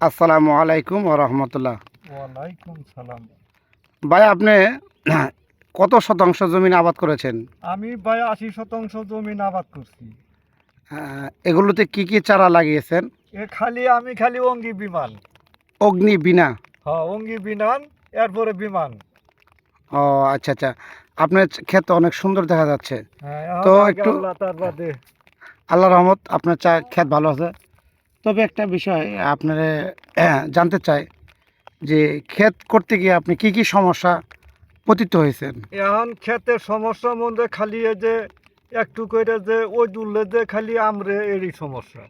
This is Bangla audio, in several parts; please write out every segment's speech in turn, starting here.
আসসালামু আলাইকুম ও রহমতুল্লাহ। ওয়ালাইকুম সালাম। ভাই আপনি কত শতাংশ জমিন আবাদ করেছেন? আমি ভাই আশি শতাংশ জমি আবাদ করছি। এগুলোতে কি কি চারা লাগিয়েছেন? এ খালি আমি খালি অঙ্গি বিমান। অগ্নি বিনা? হ্যাঁ অঙ্গি বিমান এরপরে বিমান। ও আচ্ছা আচ্ছা। আপনার ক্ষেত অনেক সুন্দর দেখা যাচ্ছে। হ্যাঁ তো একটু আল্লাহ রহমত আপনার চা ক্ষেত ভালো আছে? তবে একটা বিষয় আপনারা জানতে চাই যে ক্ষেত করতে গিয়ে আপনি কি কি সমস্যা পতিত হয়েছেন? এখন ক্ষেতের সমস্যার মধ্যে খালি যে একটু করে যে ওই দুললে যে খালি আমরে এরই সমস্যা।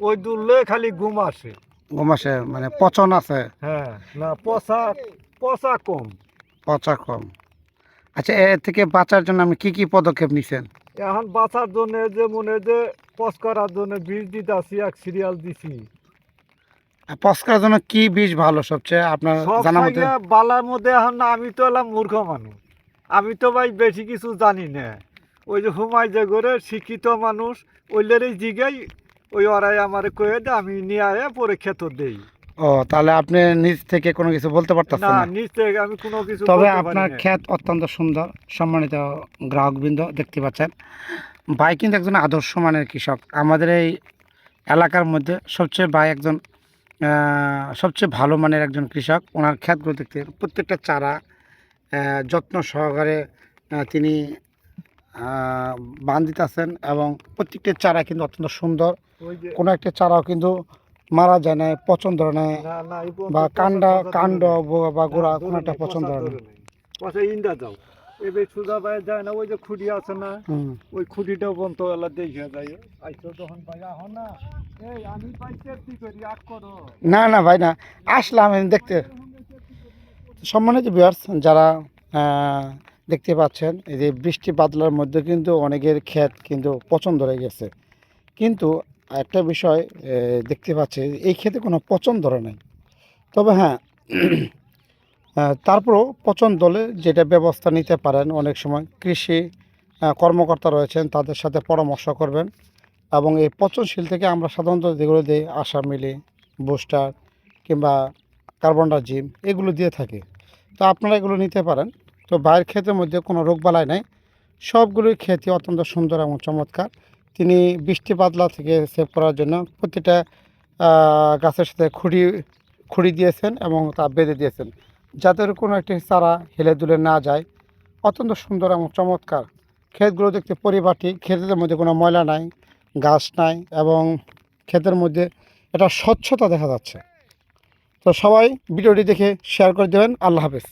ওই দুললে খালি ঘুম আসে। গোমাসে মানে পচন আছে? হ্যাঁ না পচা পচা কম। পচা কম। আচ্ছা এ থেকে বাঁচার জন্য আপনি কি কি পদক্ষেপ নিছেন? এখন বাঁচার জন্য যে মনে যে পচ করার জন্য বীজ দিতে আসি এক সিরিয়াল দিছি। পস্কার জন্য কি বীজ ভালো সবচেয়ে? আপনার জানা মতে? বালার মধ্যে এখন আমি তো এলাম মূর্খ মানুষ। আমি তো ভাই বেশি কিছু জানি না। ওই যে হুমাই যে করে শিক্ষিত মানুষ ওইলেরই জিগাই ওই ওরাই আমার কয়ে দে আমি নিয়ে আয়া পরে খেত দেই। ও তাহলে আপনি নিজ থেকে কোনো কিছু বলতে পারতেছেন না না? নিচ থেকে আমি কোনো কিছু তবে আপনার। ক্ষেত অত্যন্ত সুন্দর সম্মানিত গ্রাহকবৃন্দ দেখতে পাচ্ছেন। ভাই কিন্তু একজন আদর্শ মানের কৃষক। আমাদের এই এলাকার মধ্যে সবচেয়ে ভাই একজন সবচেয়ে ভালো মানের একজন কৃষক। ওনার ক্ষেতগুলো দেখতে প্রত্যেকটা চারা যত্ন সহকারে তিনি বান দিতেছেন এবং প্রত্যেকটা চারা কিন্তু অত্যন্ত সুন্দর। কোনো একটা চারাও কিন্তু মারা যায় না পচন ধরে না না না এই পর্যন্ত বা কাণ্ডা কাণ্ড বা গোড়া কোনো একটা পছন্দ না এবার সুজা বাইরে যায় না ওই যে খুঁড়ি আছে না ওই খুঁটিটাও বন্ধ এলা দেখে যায়। আইসো তখন ভাই আহ না। এই আমি পাইতে কি করি? আট করো। না না ভাই না। আসলাম আমি দেখতে। সম্মানিত ভিউয়ার্স যারা দেখতে পাচ্ছেন এই যে বৃষ্টি বাদলার মধ্যে কিন্তু অনেকের ক্ষেত কিন্তু পছন্দ ধরে গেছে। কিন্তু একটা বিষয় দেখতে পাচ্ছে এই ক্ষেতে কোনো পছন্দ ধরে নাই। তবে হ্যাঁ তারপরও পচন দলে যেটা ব্যবস্থা নিতে পারেন অনেক সময় কৃষি কর্মকর্তা রয়েছেন, তাদের সাথে পরামর্শ করবেন এবং এই পচনশীল থেকে আমরা সাধারণত যেগুলো দিই আশা মিলি, বুস্টার কিংবা কার্বনডা জিম এগুলো দিয়ে থাকি। তো আপনারা এগুলো নিতে পারেন। তো বাইরের ক্ষেতের মধ্যে কোনো রোগবালাই নাই। সবগুলোই খেতে অত্যন্ত সুন্দর এবং চমৎকার। তিনি বৃষ্টি বাদলা থেকে সেভ করার জন্য প্রতিটা গাছের সাথে খুঁড়ি খুঁড়ি দিয়েছেন এবং তা বেঁধে দিয়েছেন। যাতে করে কোনো একটি চারা হেলে দুলে না যায়, অত্যন্ত সুন্দর এবং চমৎকার। ক্ষেতগুলো দেখতে পরিপাটি, ক্ষেতের মধ্যে কোনো ময়লা নাই, গাছ নাই এবং ক্ষেতের মধ্যে এটা স্বচ্ছতা দেখা যাচ্ছে। তো সবাই ভিডিওটি দেখে শেয়ার করে দেবেন। আল্লাহ হাফেজ।